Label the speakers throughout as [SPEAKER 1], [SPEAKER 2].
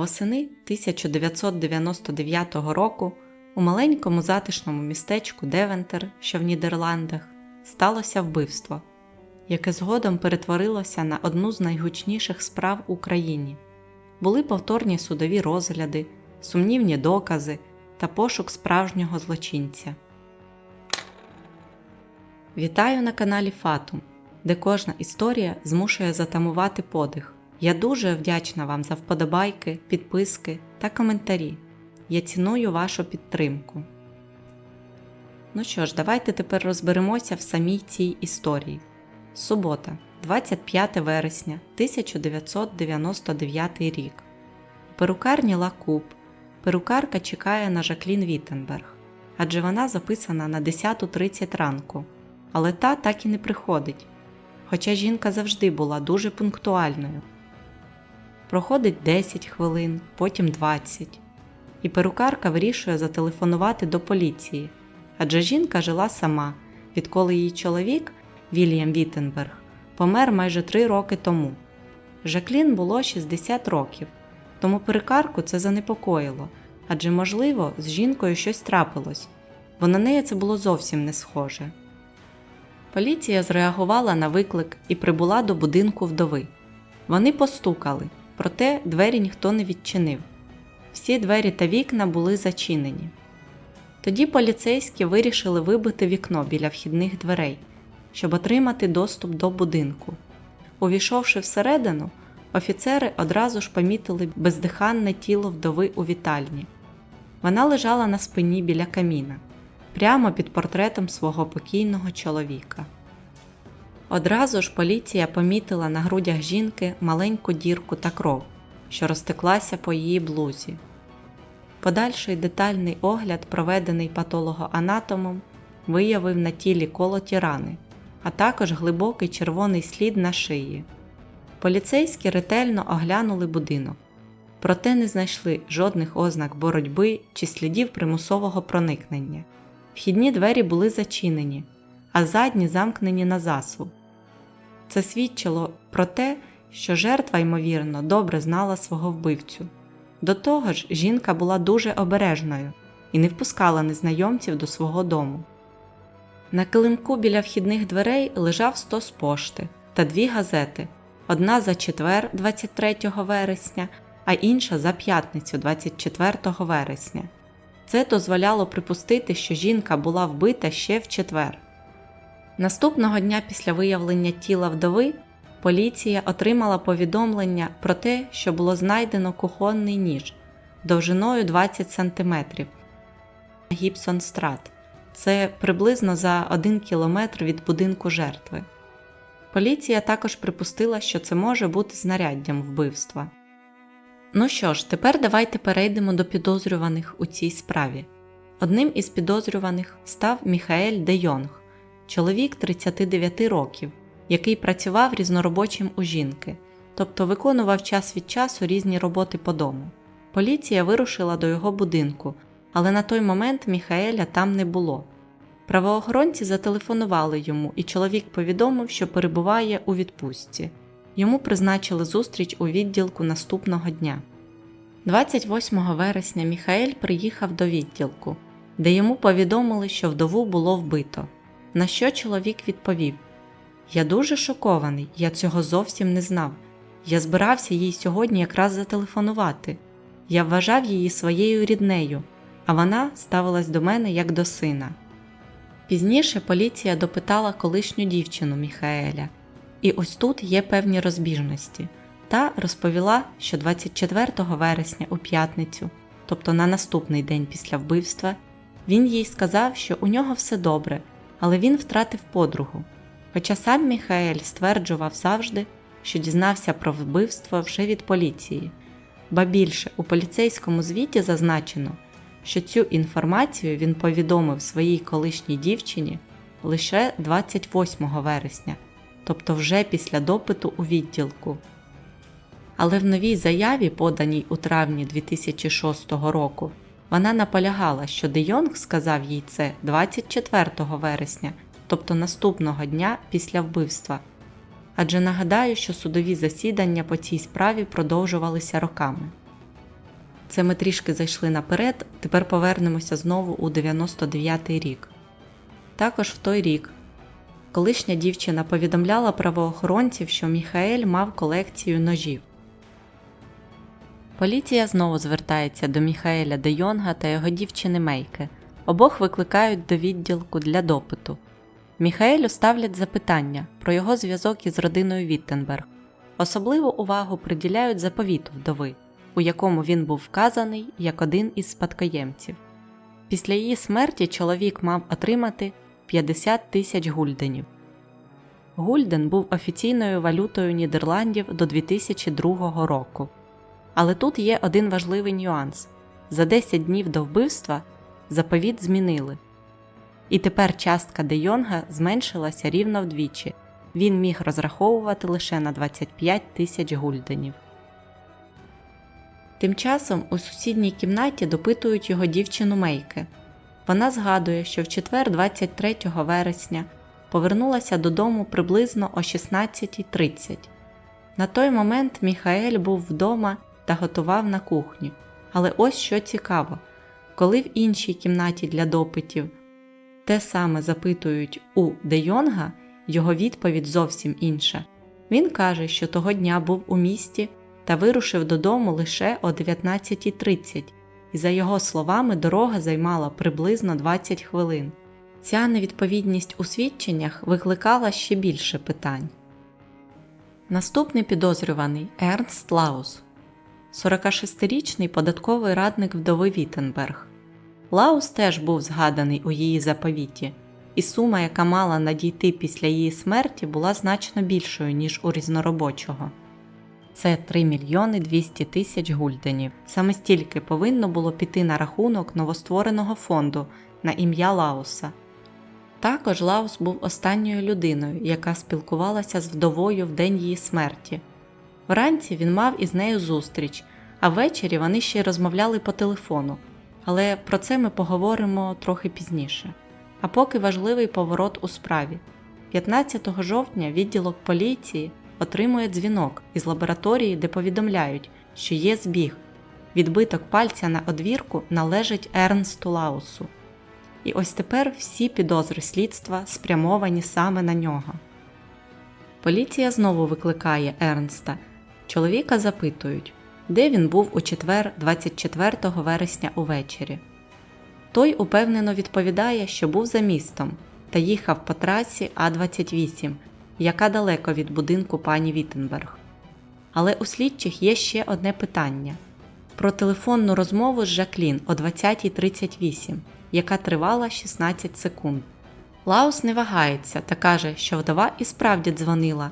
[SPEAKER 1] Восени 1999 року у маленькому затишному містечку Девентер, що в Нідерландах, сталося вбивство, яке згодом перетворилося на одну з найгучніших справ в Україні. Були повторні судові розгляди, сумнівні докази та пошук справжнього злочинця. Вітаю на каналі Фатум, де кожна історія змушує затамувати подих. Я дуже вдячна вам за вподобайки, підписки та коментарі. Я ціную вашу підтримку. Ну що ж, давайте тепер розберемося в самій цій історії. Субота, 25 вересня 1999 рік. Перукарні Лакуб перукарка чекає на Жаклін Віттенберг, адже вона записана на 10.30 ранку, але та так і не приходить. Хоча жінка завжди була дуже пунктуальною. Проходить 10 хвилин, потім 20. І перукарка вирішує зателефонувати до поліції, адже жінка жила сама, відколи її чоловік, Вільям Віттенберг, помер майже 3 роки тому. Жаклін було 60 років, тому перукарку це занепокоїло, адже, можливо, з жінкою щось трапилось, бо на неї це було зовсім не схоже. Поліція зреагувала на виклик і прибула до будинку вдови. Вони постукали, проте двері ніхто не відчинив. Всі двері та вікна були зачинені. Тоді поліцейські вирішили вибити вікно біля вхідних дверей, щоб отримати доступ до будинку. Увійшовши всередину, офіцери одразу ж помітили бездиханне тіло вдови у вітальні. Вона лежала на спині біля каміна, прямо під портретом свого покійного чоловіка. Одразу ж поліція помітила на грудях жінки маленьку дірку та кров, що розтеклася по її блузі. Подальший детальний огляд, проведений патологоанатомом, виявив на тілі колоті рани, а також глибокий червоний слід на шиї. Поліцейські ретельно оглянули будинок, проте не знайшли жодних ознак боротьби чи слідів примусового проникнення. Вхідні двері були зачинені, а задні замкнені на засув. Це свідчило про те, що жертва, ймовірно, добре знала свого вбивцю. До того ж, жінка була дуже обережною і не впускала незнайомців до свого дому. На килимку біля вхідних дверей лежав стос пошти та дві газети: одна за четвер, 23 вересня, а інша за п'ятницю, 24 вересня. Це дозволяло припустити, що жінка була вбита ще в четвер. Наступного дня після виявлення тіла вдови поліція отримала повідомлення про те, що було знайдено кухонний ніж довжиною 20 см Гібсон Страт. Це приблизно за 1 кілометр від будинку жертви. Поліція також припустила, що це може бути знаряддям вбивства. Ну що ж, тепер давайте перейдемо до підозрюваних у цій справі. Одним із підозрюваних став Міхаель Де Йонг, чоловік 39 років, який працював різноробочим у жінки, тобто виконував час від часу різні роботи по дому. Поліція вирушила до його будинку, але на той момент Міхаеля там не було. Правоохоронці зателефонували йому, і чоловік повідомив, що перебуває у відпустці. Йому призначили зустріч у відділку наступного дня. 28 вересня Міхаель приїхав до відділку, де йому повідомили, що вдову було вбито. На що чоловік відповів: Я дуже шокований, я цього зовсім не знав. Я збирався їй сьогодні якраз зателефонувати. Я вважав її своєю ріднею, а вона ставилась до мене як до сина. Пізніше поліція допитала колишню дівчину Міхаеля, і ось тут є певні розбіжності. Та розповіла, що 24 вересня у п'ятницю, тобто на наступний день після вбивства, він їй сказав, що у нього все добре, але він втратив подругу. Хоча сам Міхаель стверджував завжди, що дізнався про вбивство вже від поліції. Ба більше у поліцейському звіті зазначено, що цю інформацію він повідомив своїй колишній дівчині лише 28 вересня, тобто вже після допиту у відділку. Але в новій заяві, поданій у травні 2006 року, вона наполягала, що Де Йонг сказав їй це 24 вересня, тобто наступного дня після вбивства. Адже нагадаю, що судові засідання по цій справі продовжувалися роками. Це ми трішки зайшли наперед, тепер повернемося знову у 99-й рік. Також в той рік колишня дівчина повідомляла правоохоронців, що Міхаель мав колекцію ножів. Поліція знову звертається до Міхаеля Де Йонга та його дівчини Мейки. Обох викликають до відділку для допиту. Міхаелю ставлять запитання про його зв'язок із родиною Віттенберг. Особливу увагу приділяють заповіту вдови, у якому він був вказаний як один із спадкоємців. Після її смерті чоловік мав отримати 50 тисяч гульденів. Гульден був офіційною валютою Нідерландів до 2002 року. Але тут є один важливий нюанс: за 10 днів до вбивства заповіт змінили. І тепер частка Де Йонга зменшилася рівно вдвічі. Він міг розраховувати лише на 25 тисяч гульденів. Тим часом у сусідній кімнаті допитують його дівчину Мейки. Вона згадує, що в четвер, 23 вересня, повернулася додому приблизно о 16.30. На той момент Міхаель був вдома та готував на кухню. Але ось що цікаво, коли в іншій кімнаті для допитів те саме запитують у Де Йонга, його відповідь зовсім інша. Він каже, що того дня був у місті та вирушив додому лише о 19.30, і за його словами, дорога займала приблизно 20 хвилин. Ця невідповідність у свідченнях викликала ще більше питань. Наступний підозрюваний Ернст Лаус, 46-річний податковий радник вдови Віттенберг. Лаус теж був згаданий у її заповіті, і сума, яка мала надійти після її смерті, була значно більшою, ніж у різноробочого. Це 3 мільйони 200 тисяч гульденів. Саме стільки повинно було піти на рахунок новоствореного фонду на ім'я Лауса. Також Лаус був останньою людиною, яка спілкувалася з вдовою в день її смерті. Вранці він мав із нею зустріч, а ввечері вони ще й розмовляли по телефону. Але про це ми поговоримо трохи пізніше. А поки важливий поворот у справі. 15 жовтня відділок поліції отримує дзвінок із лабораторії, де повідомляють, що є збіг. Відбиток пальця на одвірку належить Ернсту Лаусу. І ось тепер всі підозри слідства спрямовані саме на нього. Поліція знову викликає Ернста. Чоловіка запитують, де він був у четвер, 24 вересня увечері. Той упевнено відповідає, що був за містом та їхав по трасі А28, яка далеко від будинку пані Віттенберг. Але у слідчих є ще одне питання про телефонну розмову з Жаклін о 20.38, яка тривала 16 секунд. Лаус не вагається та каже, що вдова і справді дзвонила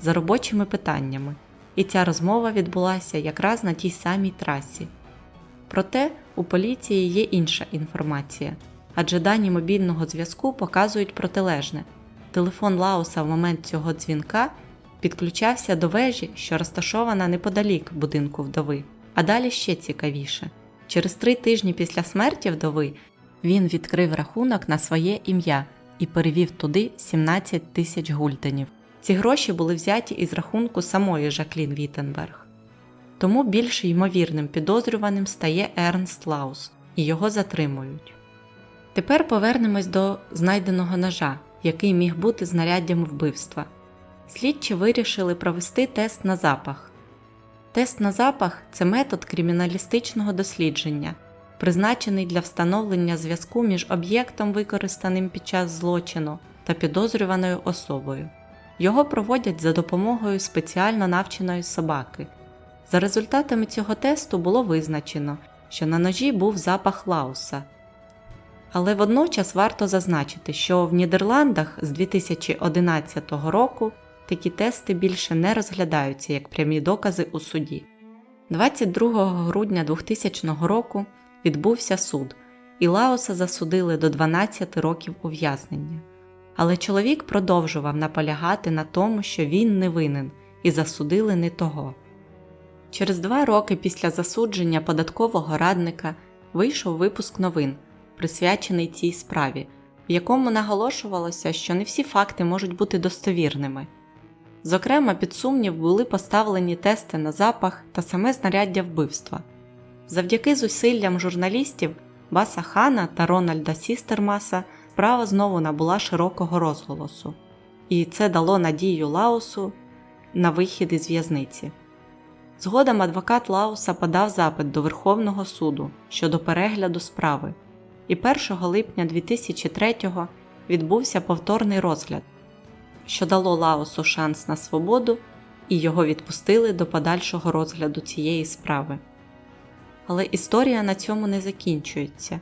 [SPEAKER 1] за робочими питаннями, і ця розмова відбулася якраз на тій самій трасі. Проте у поліції є інша інформація, адже дані мобільного зв'язку показують протилежне. Телефон Лауса в момент цього дзвінка підключався до вежі, що розташована неподалік будинку вдови. А далі ще цікавіше. Через три тижні після смерті вдови він відкрив рахунок на своє ім'я і перевів туди 17 тисяч гульденів. Ці гроші були взяті із рахунку самої Жаклін Віттенберг. Тому більш ймовірним підозрюваним стає Ернст Лаус, і його затримують. Тепер повернемось до знайденого ножа, який міг бути знаряддям вбивства. Слідчі вирішили провести тест на запах. Тест на запах це метод криміналістичного дослідження, призначений для встановлення зв'язку між об'єктом, використаним під час злочину, та підозрюваною особою. Його проводять за допомогою спеціально навченої собаки. За результатами цього тесту було визначено, що на ножі був запах лауса. Але водночас варто зазначити, що в Нідерландах з 2011 року такі тести більше не розглядаються як прямі докази у суді. 22 грудня 2000 року відбувся суд, і Лауса засудили до 12 років ув'язнення. Але чоловік продовжував наполягати на тому, що він не винен, і засудили не того. Через два роки після засудження податкового радника вийшов випуск новин, присвячений цій справі, в якому наголошувалося, що не всі факти можуть бути достовірними. Зокрема, під сумнів були поставлені тести на запах та саме знаряддя вбивства. Завдяки зусиллям журналістів Баса Хана та Рональда Сістермаса справа знову набула широкого розголосу, і це дало надію Лаусу на вихід із в'язниці. Згодом адвокат Лауса подав запит до Верховного суду щодо перегляду справи, і 1 липня 2003-го відбувся повторний розгляд, що дало Лаусу шанс на свободу, і його відпустили до подальшого розгляду цієї справи. Але історія на цьому не закінчується.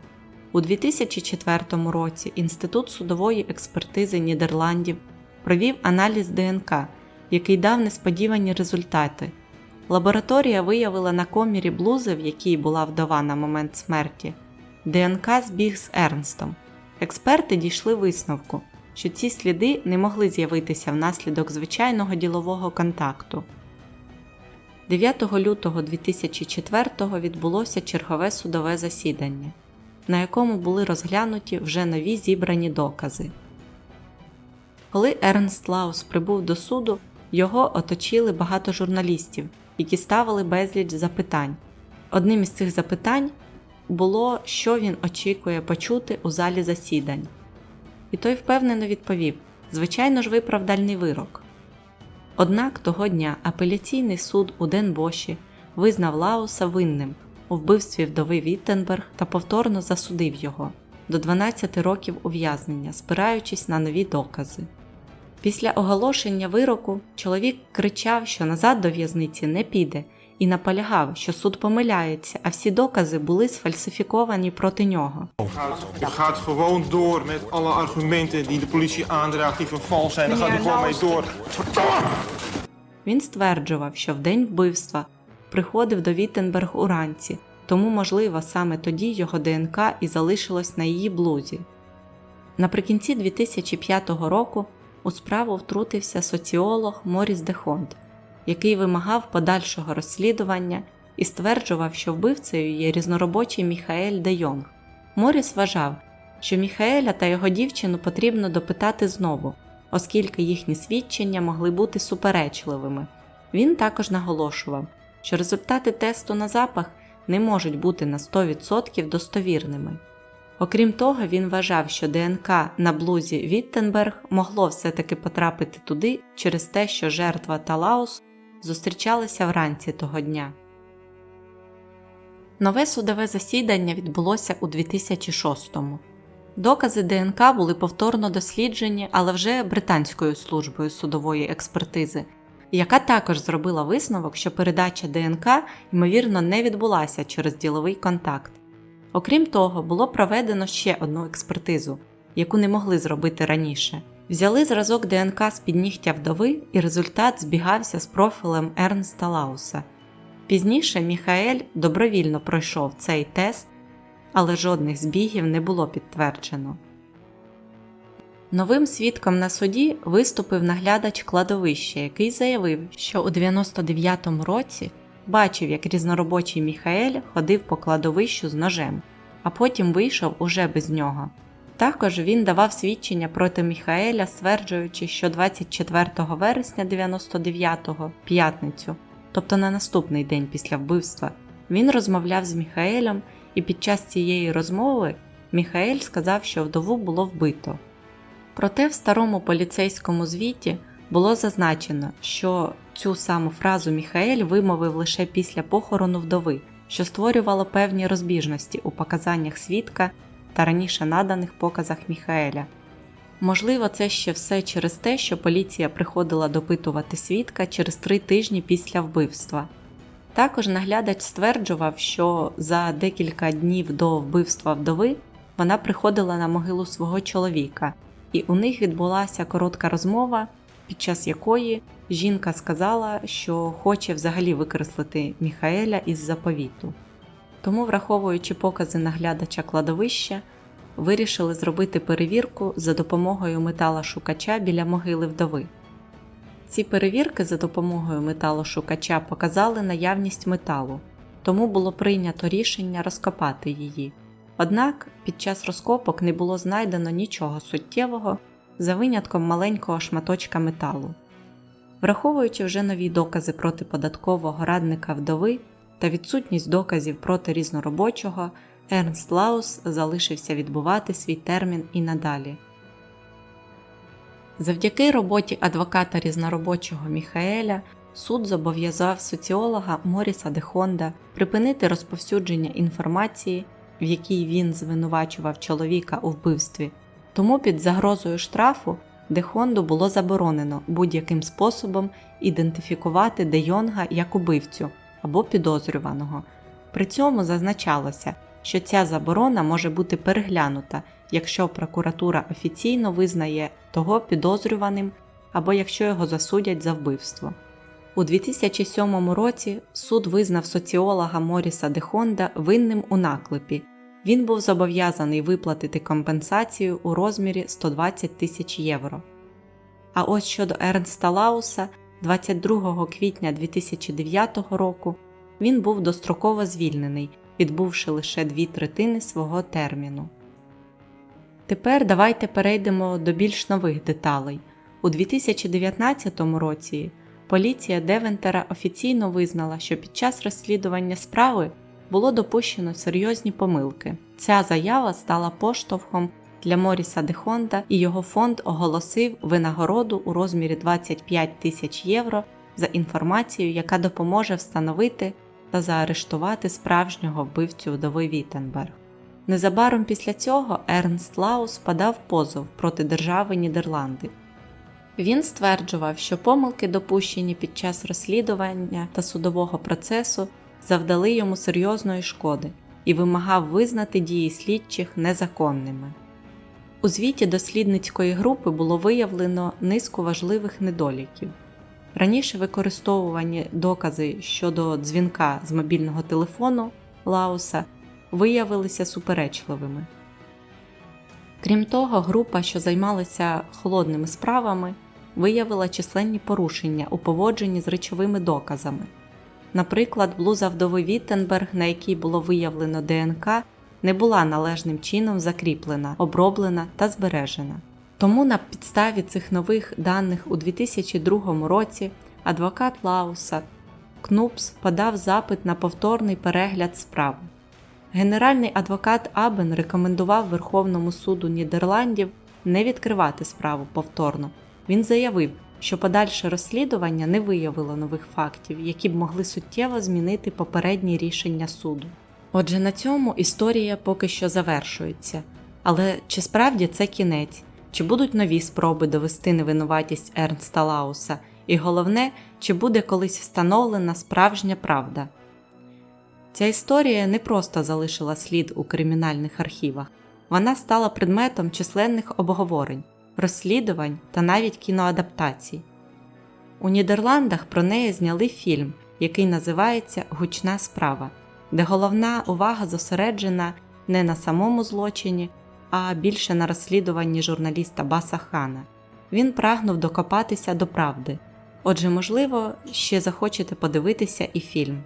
[SPEAKER 1] У 2004 році Інститут судової експертизи Нідерландів провів аналіз ДНК, який дав несподівані результати. Лабораторія виявила на комірі блузи, в якій була вдова на момент смерті, ДНК збіг з Ернстом. Експерти дійшли висновку, що ці сліди не могли з'явитися внаслідок звичайного ділового контакту. 9 лютого 2004 відбулося чергове судове засідання, на якому були розглянуті вже нові зібрані докази. Коли Ернст Лаус прибув до суду, його оточили багато журналістів, які ставили безліч запитань. Одним із цих запитань було, що він очікує почути у залі засідань. І той впевнено відповів: звичайно ж, виправдальний вирок. Однак того дня апеляційний суд у Денбоші визнав Лауса винним у вбивстві вдови Віттенберг та повторно засудив його до 12 років ув'язнення, спираючись на нові докази. Після оголошення вироку чоловік кричав, що назад до в'язниці не піде, і наполягав, що суд помиляється, а всі докази були сфальсифіковані проти нього.
[SPEAKER 2] Gaat gewoon door met alle argumenten die de politie aandraagt, die van zijn. Daar gaat hij gewoon mee door.
[SPEAKER 1] Він стверджував, що в день вбивства приходив до Віттенберг уранці, тому, можливо, саме тоді його ДНК і залишилось на її блузі. Наприкінці 2005 року у справу втрутився соціолог Моріс Дехонт, який вимагав подальшого розслідування і стверджував, що вбивцею є різноробочий Міхаель Де Йонг. Моріс вважав, що Міхаеля та його дівчину потрібно допитати знову, оскільки їхні свідчення могли бути суперечливими. Він також наголошував, що результати тесту на запах не можуть бути на 100% достовірними. Окрім того, він вважав, що ДНК на блузі Віттенберг могло все-таки потрапити туди через те, що жертва та Лаус зустрічалися вранці того дня. Нове судове засідання відбулося у 2006-му. Докази ДНК були повторно досліджені, але вже британською службою судової експертизи, яка також зробила висновок, що передача ДНК ймовірно не відбулася через діловий контакт. Окрім того, було проведено ще одну експертизу, яку не могли зробити раніше. Взяли зразок ДНК з під нігтя вдови, і результат збігався з профілем Ернста Лауса. Пізніше Міхаель добровільно пройшов цей тест, але жодних збігів не було підтверджено. Новим свідком на суді виступив наглядач кладовища, який заявив, що у 99-му році бачив, як різноробочий Міхаель ходив по кладовищу з ножем, а потім вийшов уже без нього. Також він давав свідчення проти Міхаеля, стверджуючи, що 24 вересня 99-го, п'ятницю, тобто на наступний день після вбивства, він розмовляв з Міхаелем, і під час цієї розмови Міхаель сказав, що вдову було вбито. Проте в старому поліцейському звіті було зазначено, що цю саму фразу Міхаель вимовив лише після похорону вдови, що створювало певні розбіжності у показаннях свідка та раніше наданих показах Міхаеля. Можливо, це ще все через те, що поліція приходила допитувати свідка через три тижні після вбивства. Також наглядач стверджував, що за декілька днів до вбивства вдови вона приходила на могилу свого чоловіка, і у них відбулася коротка розмова, під час якої жінка сказала, що хоче взагалі викреслити Міхаеля із заповіту. Тому, враховуючи покази наглядача кладовища, вирішили зробити перевірку за допомогою металошукача біля могили вдови. Ці перевірки за допомогою металошукача показали наявність металу, тому було прийнято рішення розкопати її. Однак під час розкопок не було знайдено нічого суттєвого за винятком маленького шматочка металу. Враховуючи вже нові докази проти податкового радника вдови, та відсутність доказів проти різноробочого, Ернст Лаус залишився відбувати свій термін і надалі. Завдяки роботі адвоката різноробочого Міхаеля суд зобов'язав соціолога Моріса Дехонда припинити розповсюдження інформації, в якій він звинувачував чоловіка у вбивстві. Тому під загрозою штрафу Дехонду було заборонено будь-яким способом ідентифікувати Де Йонга як убивцю або підозрюваного. При цьому зазначалося, що ця заборона може бути переглянута, якщо прокуратура офіційно визнає того підозрюваним або якщо його засудять за вбивство. У 2007 році суд визнав соціолога Моріса Дехонда винним у наклепі. Він був зобов'язаний виплатити компенсацію у розмірі 120 тисяч євро. А ось щодо Ернста Лауса, 22 квітня 2009 року він був достроково звільнений, відбувши лише дві третини свого терміну. Тепер давайте перейдемо до більш нових деталей. У 2019 році поліція Девентера офіційно визнала, що під час розслідування справи було допущено серйозні помилки. Ця заява стала поштовхом для Моріса Дехонда і його фонд оголосив винагороду у розмірі 25 тисяч євро за інформацію, яка допоможе встановити та заарештувати справжнього вбивцю вдови Віттенберг. Незабаром після цього Ернст Лаус подав позов проти держави Нідерланди. Він стверджував, що помилки, допущені під час розслідування та судового процесу, завдали йому серйозної шкоди і вимагав визнати дії слідчих незаконними. У звіті дослідницької групи було виявлено низку важливих недоліків. Раніше використовувані докази щодо дзвінка з мобільного телефону Лауса виявилися суперечливими. Крім того, група, що займалася холодними справами, виявила численні порушення у поводженні з речовими доказами. Наприклад, блуза вдови Віттенберг, на якій було виявлено ДНК, не була належним чином закріплена, оброблена та збережена. Тому на підставі цих нових даних у 2002 році адвокат Лауса Кнупс подав запит на повторний перегляд справи. Генеральний адвокат Абен рекомендував Верховному суду Нідерландів не відкривати справу повторно. Він заявив, що подальше розслідування не виявило нових фактів, які б могли суттєво змінити попередні рішення суду. Отже, на цьому історія поки що завершується. Але чи справді це кінець? Чи будуть нові спроби довести невинуватість Ернста Лауса? І головне, чи буде колись встановлена справжня правда? Ця історія не просто залишила слід у кримінальних архівах, вона стала предметом численних обговорень, розслідувань та навіть кіноадаптацій. У Нідерландах про неї зняли фільм, який називається Гучна справа, де головна увага зосереджена не на самому злочині, а більше на розслідуванні журналіста Баса Хана. Він прагнув докопатися до правди. Отже, можливо, ще захочете подивитися і фільм.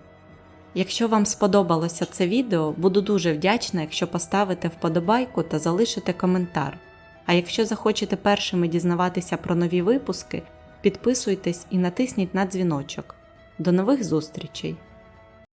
[SPEAKER 1] Якщо вам сподобалося це відео, буду дуже вдячна, якщо поставите вподобайку та залишите коментар. А якщо захочете першими дізнаватися про нові випуски, підписуйтесь і натисніть на дзвіночок. До нових зустрічей!